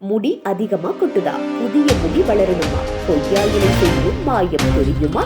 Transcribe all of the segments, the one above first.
முடி அதிகமா கொட்டுதா? புதிய முடி வளரணுமா? கொய்யா இலை செய்யும் மாயம் தெரியுமா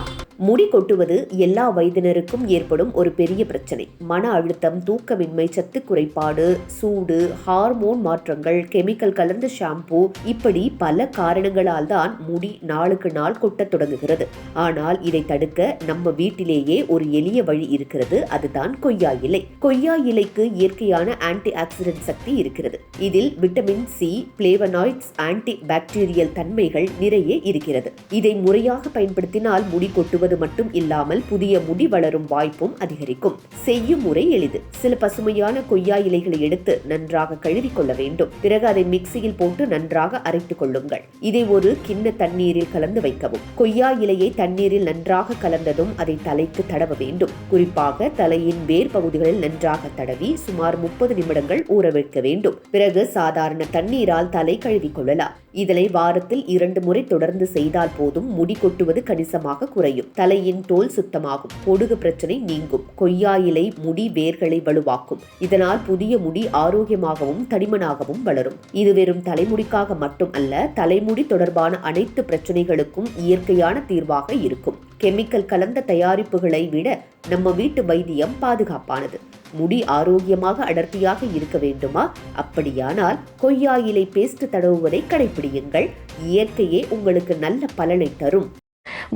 முடி கொட்டுவது எல்லா வயதினருக்கும் ஏற்படும் ஒரு பெரிய பிரச்சனை. மன அழுத்தம் தூக்கமின்மை சத்து குறைபாடு சூடு ஹார்மோன் மாற்றங்கள் கெமிக்கல் கலந்த ஷாம்பு இப்படி பல காரணங்களால் தான் முடி நாளுக்கு நாள் கொட்டத் தொடங்குகிறது. ஆனால் இதை தடுக்க நம்ம வீட்டிலேயே ஒரு எளிய வழி இருக்கிறது. அதுதான் கொய்யா இலை. கொய்யா இலைக்கு இயற்கையான ஆன்டி ஆக்சிடென்ட் சக்தி இருக்கிறது. இதில் vitamin C flavonoids antibacterial தன்மைகள் நிறைய இருக்கிறது. இதை முறையாக பயன்படுத்தினால் முடி கொட்டுவது மட்டும் இல்லாமல் புதிய முடி வளரும் வாய்ப்பும் அதிகரிக்கும். செய்யும் முறை எளிது. சில பசுமையான கொய்யா இலைகளை எடுத்து நன்றாக கழுவி கொள்ள வேண்டும். பிறகு அதை மிக்சியில் போட்டு நன்றாக அரைத்துக் கொள்ளுங்கள். இதை ஒரு கிண்ண தண்ணீரில் கலந்து வைக்கவும். கொய்யா இலையை தண்ணீரில் நன்றாக கலந்ததும் அதை தலைக்கு தடவ வேண்டும். குறிப்பாக தலையின் வேர் பகுதிகளில் நன்றாக தடவி சுமார் முப்பது நிமிடங்கள் ஊற வைக்க வேண்டும். பிறகு சாதாரண தண்ணீரால் தலை கழுவி கொள்ளலாம். இதனை வாரத்தில் இரண்டு முறை தொடர்ந்து செய்தால் போதும். முடி கொட்டுவது கணிசமாக குறையும். தலையின் தோல் சுத்தமாகும். பொடுகு பிரச்சனை நீங்கும். கொய்யா இலை முடி வேர்களை வலுவாக்கும். இதனால் புதிய முடி ஆரோக்கியமாகவும் தடிமனாகவும் வளரும். இது வெறும் தலைமுடிக்காக மட்டும் அல்ல தலைமுடி தொடர்பான அனைத்து பிரச்சனைகளுக்கும் இயற்கையான தீர்வாக இருக்கும். கெமிக்கல் கலந்த தயாரிப்புகளை விட நம்ம வீட்டு வைத்தியம் பாதுகாப்பானது. முடி ஆரோக்கியமாக அடர்த்தியாக இருக்க வேண்டுமா? அப்படியானால் கொய்யா இலை பேஸ்ட் தடவுவதை கடைபிடியுங்கள் இயற்கையே உங்களுக்கு நல்ல பலனை தரும்.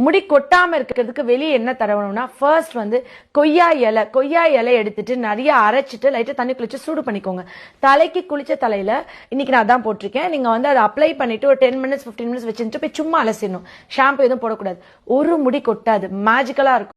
முடி கொட்டாம இருக்கிறதுக்கு வெளியே என்ன தரணும்னா ஃபர்ஸ்ட் வந்து கொய்யா இலை கொய்யா இலை எடுத்துட்டு நிறைய அரைச்சிட்டு லைட்டா தண்ணி குளிச்சு சூடு பண்ணிக்கோங்க. தலைக்கு குளிச்ச தலையில இன்னைக்கு நான் அதான் போட்டிருக்கேன். நீங்க வந்து அதை அப்ளை பண்ணிட்டு ஒரு டென் மினிட்ஸ் 15 மினிட்ஸ் வச்சுட்டு போய் சும்மா அலசிடணும். ஷாம்பு எதுவும் போடக்கூடாது. ஒரு முடி கொட்டாது. மேஜிக்கலா இருக்கும்.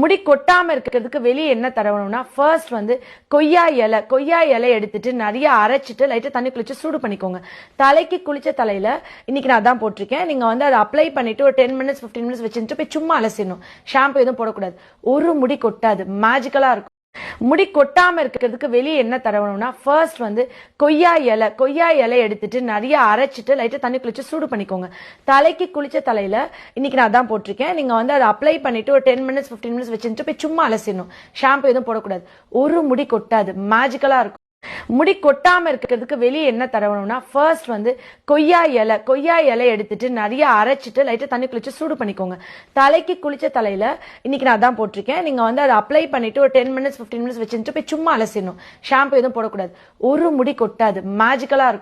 முடி கொட்டாம இருக்கிறதுக்கு வெளியே என்ன தரவணும்னா ஃபர்ஸ்ட் வந்து கொய்யா இலை கொய்யா இலை எடுத்துட்டு நிறைய அரைச்சிட்டு லைட்டாக தண்ணி குளிச்சு சூடு பண்ணிக்கோங்க. தலைக்கு குளிச்ச தலையில இன்னைக்கு நான் அதான் போட்டிருக்கேன். நீங்க வந்து அதை அப்ளை பண்ணிட்டு ஒரு டென் மினிட்ஸ் 15 மினிட்ஸ் வச்சுட்டு போய் சும்மா அலசிடணும். ஷாம்பு எதுவும் போடக்கூடாது. ஒரு முடி கொட்டாது. மேஜிக்கலா இருக்கும். முடி கொட்டாமல் இருக்கிறதுக்கு வெளியே என்ன தரணும்னா ஃபர்ஸ்ட் வந்து கொய்யா இலை கொய்யா இலை எடுத்துட்டு நிறைய அரைச்சிட்டு லைட்டாக தண்ணி குளிச்சு சூடு பண்ணிக்கோங்க. தலைக்கு குளிச்ச தலையில இன்னைக்கு நான் தான் போட்டிருக்கேன். நீங்க வந்து அதை அப்ளை பண்ணிட்டு ஒரு டென் மினிட்ஸ் 15 மினிட்ஸ் வச்சுட்டு போய் சும்மா அலசிடணும். ஷாம்பு எதுவும் போடக்கூடாது. ஒரு முடி கொட்டாது. மேஜிக்கலாக இருக்கும். முடி கொட்டாமல் இருக்கிறதுக்கு வெளியே என்ன தரணும்னா ஃபர்ஸ்ட் வந்து கொய்யா இலை கொய்யா இலை எடுத்துட்டு நிறைய அரைச்சிட்டு லைட்டாக தண்ணி குளிச்சு சூடு பண்ணிக்கோங்க. தலைக்கு குளிச்ச தலையில் இன்னைக்கு நான் தான் போட்டிருக்கேன். நீங்கள் வந்து அதை அப்ளை பண்ணிட்டு ஒரு டென் மினிட்ஸ் 15 மினிட்ஸ் வச்சுட்டு போய் சும்மா அலசிடணும். ஷாம்பு எதுவும் போடக்கூடாது. ஒரு முடி கொட்டாது. மேஜிக்கலாக இருக்கும்.